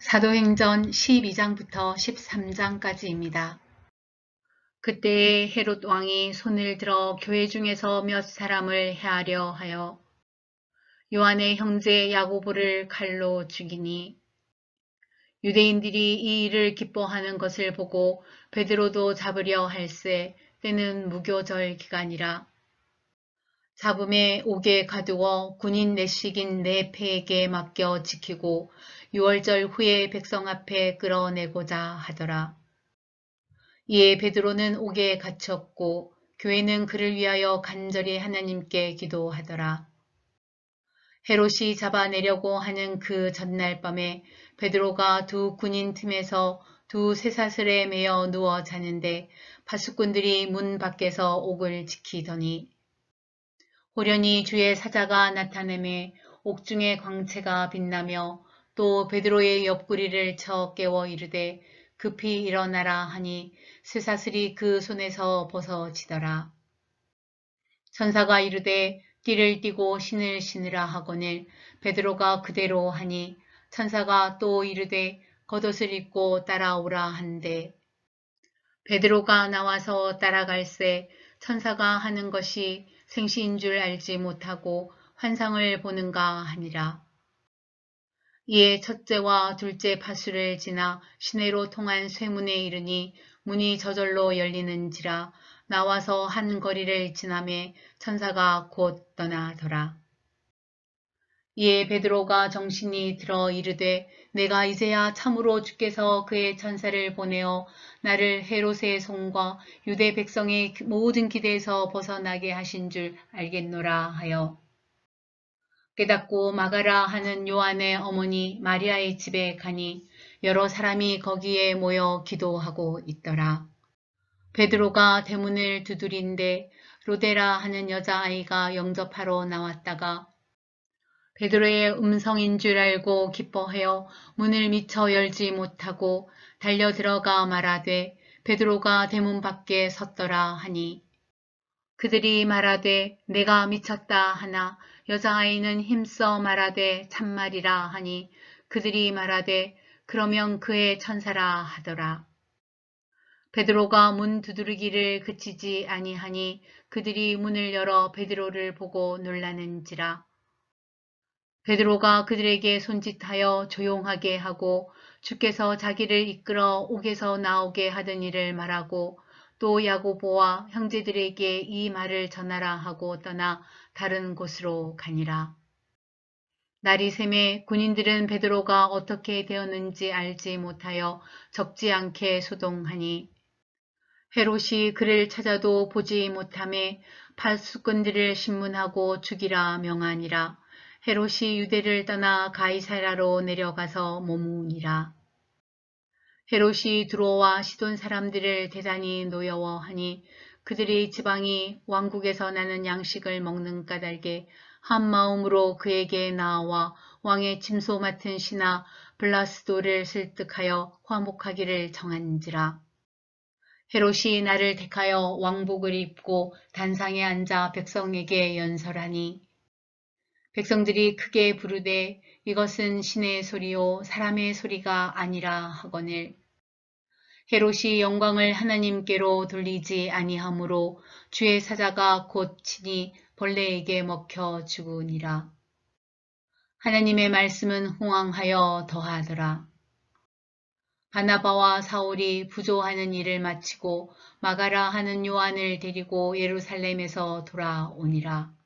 사도행전 12장부터 13장까지입니다. 그때에 헤롯 왕이 손을 들어 교회 중에서 몇 사람을 해하려 하여 요한의 형제 야고보를 칼로 죽이니 유대인들이 이 일을 기뻐하는 것을 보고 베드로도 잡으려 할세 때는 무교절 기간이라 잡음에 옥에 가두어 군인 내식인 네 패에게 맡겨 지키고 6월절 후에 백성 앞에 끌어내고자 하더라. 이에 베드로는 옥에 갇혔고 교회는 그를 위하여 간절히 하나님께 기도하더라. 헤롯이 잡아내려고 하는 그 전날 밤에 베드로가 두 군인 틈에서 두 쇠사슬에 매여 누워 자는데 파수꾼들이 문 밖에서 옥을 지키더니 호련히 주의 사자가 나타내매 옥중의 광채가 빛나며 또 베드로의 옆구리를 쳐 깨워 이르되 급히 일어나라 하니 쇠사슬이 그 손에서 벗어지더라. 천사가 이르되 띠를 띠고 신을 신으라 하거늘 베드로가 그대로 하니 천사가 또 이르되 겉옷을 입고 따라오라 한데 베드로가 나와서 따라갈새 천사가 하는 것이 생시인 줄 알지 못하고 환상을 보는가 하니라. 이에 첫째와 둘째 파수를 지나 시내로 통한 쇠문에 이르니 문이 저절로 열리는지라 나와서 한 거리를 지나매 천사가 곧 떠나더라. 이에 베드로가 정신이 들어 이르되 내가 이제야 참으로 주께서 그의 천사를 보내어 나를 헤롯의 손과 유대 백성의 모든 기대에서 벗어나게 하신 줄 알겠노라 하여 깨닫고 마가라 하는 요한의 어머니 마리아의 집에 가니 여러 사람이 거기에 모여 기도하고 있더라. 베드로가 대문을 두드린데 로데라 하는 여자아이가 영접하러 나왔다가 베드로의 음성인 줄 알고 기뻐하여 문을 미처 열지 못하고 달려 들어가 말하되 베드로가 대문 밖에 섰더라 하니 그들이 말하되 내가 미쳤다 하나 여자아이는 힘써 말하되 참말이라 하니 그들이 말하되 그러면 그의 천사라 하더라. 베드로가 문 두드리기를 그치지 아니하니 그들이 문을 열어 베드로를 보고 놀라는지라. 베드로가 그들에게 손짓하여 조용하게 하고 주께서 자기를 이끌어 옥에서 나오게 하던 일을 말하고 또 야고보와 형제들에게 이 말을 전하라 하고 떠나 다른 곳으로 가니라. 날이 샘에 군인들은 베드로가 어떻게 되었는지 알지 못하여 적지 않게 소동하니 헤롯이 그를 찾아도 보지 못함에 팔수꾼들을 신문하고 죽이라 명하니라. 헤롯이 유대를 떠나 가이사라로 내려가서 머무니라. 헤롯이 두로와 시돈 사람들을 대단히 노여워하니 그들이 지방이 왕국에서 나는 양식을 먹는 까닭에 한 마음으로 그에게 나와 왕의 침소 맡은 신하 블라스도를 설득하여 화목하기를 정한지라. 헤롯이 나를 택하여 왕복을 입고 단상에 앉아 백성에게 연설하니 백성들이 크게 부르되 이것은 신의 소리요 사람의 소리가 아니라 하거늘 헤롯이 영광을 하나님께로 돌리지 아니하므로 주의 사자가 곧 친히 벌레에게 먹혀 죽으니라. 하나님의 말씀은 홍황하여 더하더라. 바나바와 사울이 부조하는 일을 마치고 마가라 하는 요한을 데리고 예루살렘에서 돌아오니라.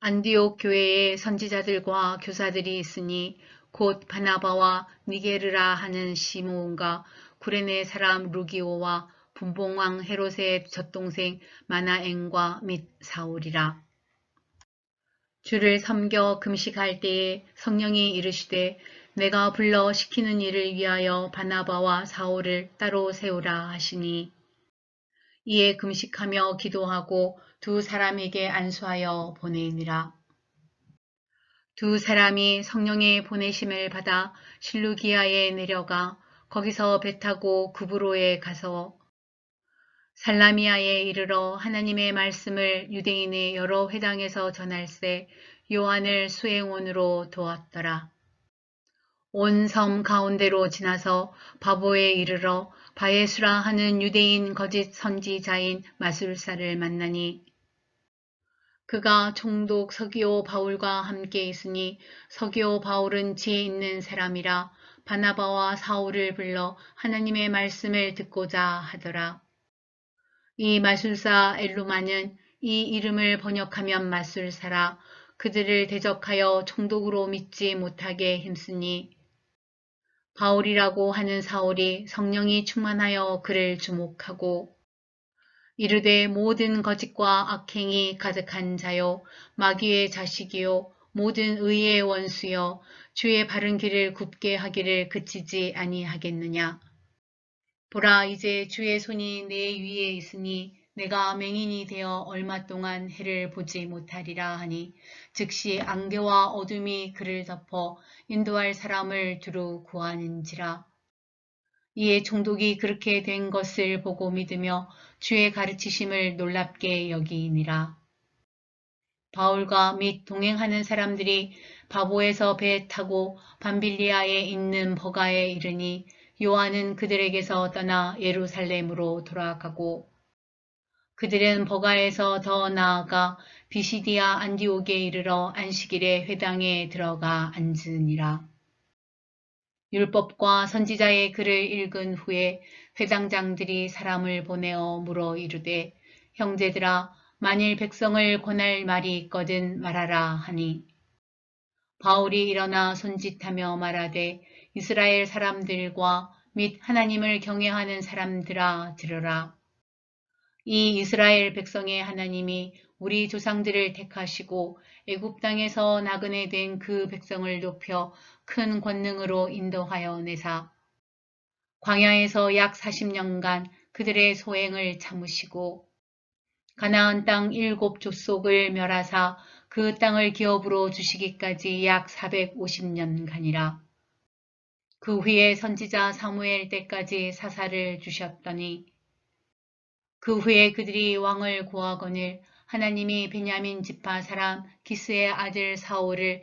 안디옥 교회에 선지자들과 교사들이 있으니 곧 바나바와 니게르라 하는 시모온과 구레네 사람 루기오와 분봉왕 헤롯의 젖동생 마나엔과 및 사울이라. 주를 섬겨 금식할 때에 성령이 이르시되 내가 불러 시키는 일을 위하여 바나바와 사울을 따로 세우라 하시니 이에 금식하며 기도하고 두 사람에게 안수하여 보내니라. 두 사람이 성령의 보내심을 받아 실루기아에 내려가 거기서 배 타고 구브로에 가서 살라미아에 이르러 하나님의 말씀을 유대인의 여러 회당에서 전할세 요한을 수행원으로 도왔더라. 온 섬 가운데로 지나서 바보에 이르러 바예수라 하는 유대인 거짓 선지자인 마술사를 만나니 그가 총독 서기오 바울과 함께 있으니 서기오 바울은 지혜 있는 사람이라 바나바와 사울을 불러 하나님의 말씀을 듣고자 하더라. 이 마술사 엘루마는 이 이름을 번역하면 마술사라 그들을 대적하여 총독으로 믿지 못하게 힘쓰니 바울이라고 하는 사울이 성령이 충만하여 그를 주목하고 이르되 모든 거짓과 악행이 가득한 자요 마귀의 자식이요 모든 의의 원수여 주의 바른 길을 굽게 하기를 그치지 아니하겠느냐. 보라 이제 주의 손이 내 위에 있으니 내가 맹인이 되어 얼마 동안 해를 보지 못하리라 하니 즉시 안개와 어둠이 그를 덮어 인도할 사람을 두루 구하는지라. 이에 총독이 그렇게 된 것을 보고 믿으며 주의 가르치심을 놀랍게 여기니라. 바울과 및 동행하는 사람들이 바보에서 배 타고 밤빌리아에 있는 버가에 이르니 요한은 그들에게서 떠나 예루살렘으로 돌아가고 그들은 버가에서 더 나아가 비시디아 안디옥에 이르러 안식일에 회당에 들어가 앉으니라. 율법과 선지자의 글을 읽은 후에 회당장들이 사람을 보내어 물어 이르되 형제들아 만일 백성을 권할 말이 있거든 말하라 하니 바울이 일어나 손짓하며 말하되 이스라엘 사람들과 및 하나님을 경외하는 사람들아 들으라. 이 이스라엘 백성의 하나님이 우리 조상들을 택하시고 애굽 땅에서 나그네 된 그 백성을 높여 큰 권능으로 인도하여 내사 광야에서 약 40년간 그들의 소행을 참으시고 가나안 땅 일곱 족속을 멸하사 그 땅을 기업으로 주시기까지 약 450년간이라. 그 후에 선지자 사무엘 때까지 사사를 주셨더니 그 후에 그들이 왕을 구하거늘 하나님이 베냐민 지파 사람 기스의 아들 사울을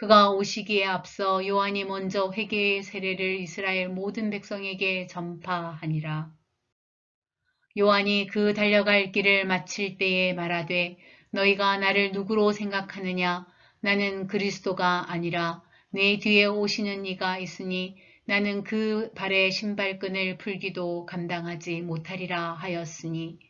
그가 오시기에 앞서 요한이 먼저 회개의 세례를 이스라엘 모든 백성에게 전파하니라. 요한이 그 달려갈 길을 마칠 때에 말하되 너희가 나를 누구로 생각하느냐 나는 그리스도가 아니라 내 뒤에 오시는 이가 있으니 나는 그 발의 신발끈을 풀기도 감당하지 못하리라 하였으니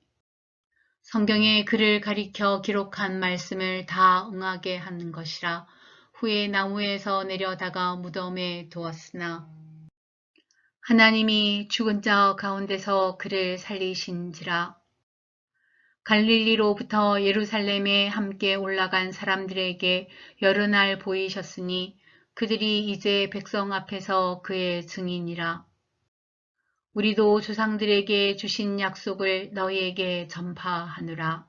성경에 그를 가리켜 기록한 말씀을 다 응하게 하는 것이라 후에 나무에서 내려다가 무덤에 두었으나 하나님이 죽은 자 가운데서 그를 살리신지라 갈릴리로부터 예루살렘에 함께 올라간 사람들에게 여러 날 보이셨으니 그들이 이제 백성 앞에서 그의 증인이라. 우리도 조상들에게 주신 약속을 너희에게 전파하느라.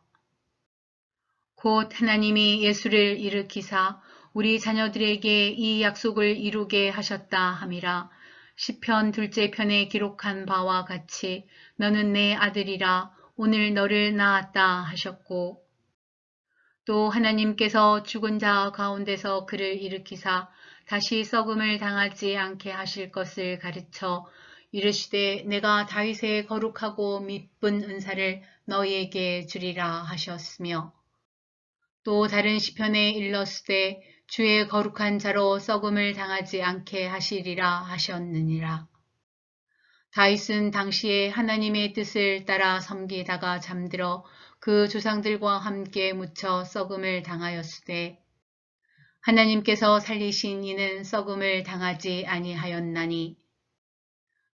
곧 하나님이 예수를 일으키사 우리 자녀들에게 이 약속을 이루게 하셨다 함이라. 시편 둘째 편에 기록한 바와 같이 너는 내 아들이라 오늘 너를 낳았다 하셨고 또 하나님께서 죽은 자 가운데서 그를 일으키사 다시 썩음을 당하지 않게 하실 것을 가르쳐 이르시되 내가 다윗의 거룩하고 미쁜 은사를 너희에게 주리라 하셨으며 또 다른 시편에 일렀으되 주의 거룩한 자로 썩음을 당하지 않게 하시리라 하셨느니라. 다윗은 당시에 하나님의 뜻을 따라 섬기다가 잠들어 그 조상들과 함께 묻혀 썩음을 당하였으되 하나님께서 살리신 이는 썩음을 당하지 아니하였나니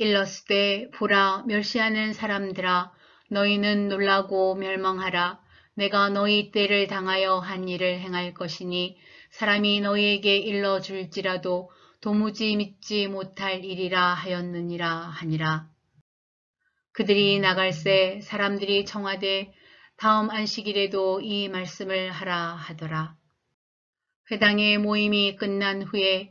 일렀으되 보라 멸시하는 사람들아 너희는 놀라고 멸망하라. 내가 너희 때를 당하여 한 일을 행할 것이니 사람이 너희에게 일러 줄지라도 도무지 믿지 못할 일이라 하였느니라 하니라. 그들이 나갈새 사람들이 청하되 다음 안식일에도 이 말씀을 하라 하더라. 회당의 모임이 끝난 후에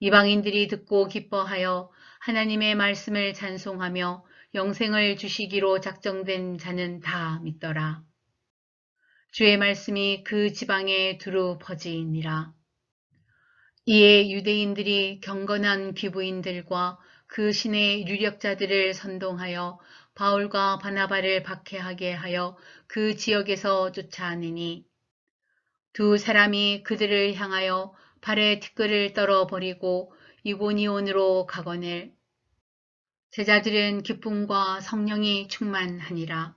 이방인들이 듣고 기뻐하여 하나님의 말씀을 찬송하며 영생을 주시기로 작정된 자는 다 믿더라. 주의 말씀이 그 지방에 두루 퍼지니라. 이에 유대인들이 경건한 귀부인들과 그 신의 유력자들을 선동하여 바울과 바나바를 박해하게 하여 그 지역에서 쫓아내니 두 사람이 그들을 향하여 발에 티끌을 떨어버리고 이고니온으로 가거늘 제자들은 기쁨과 성령이 충만하니라.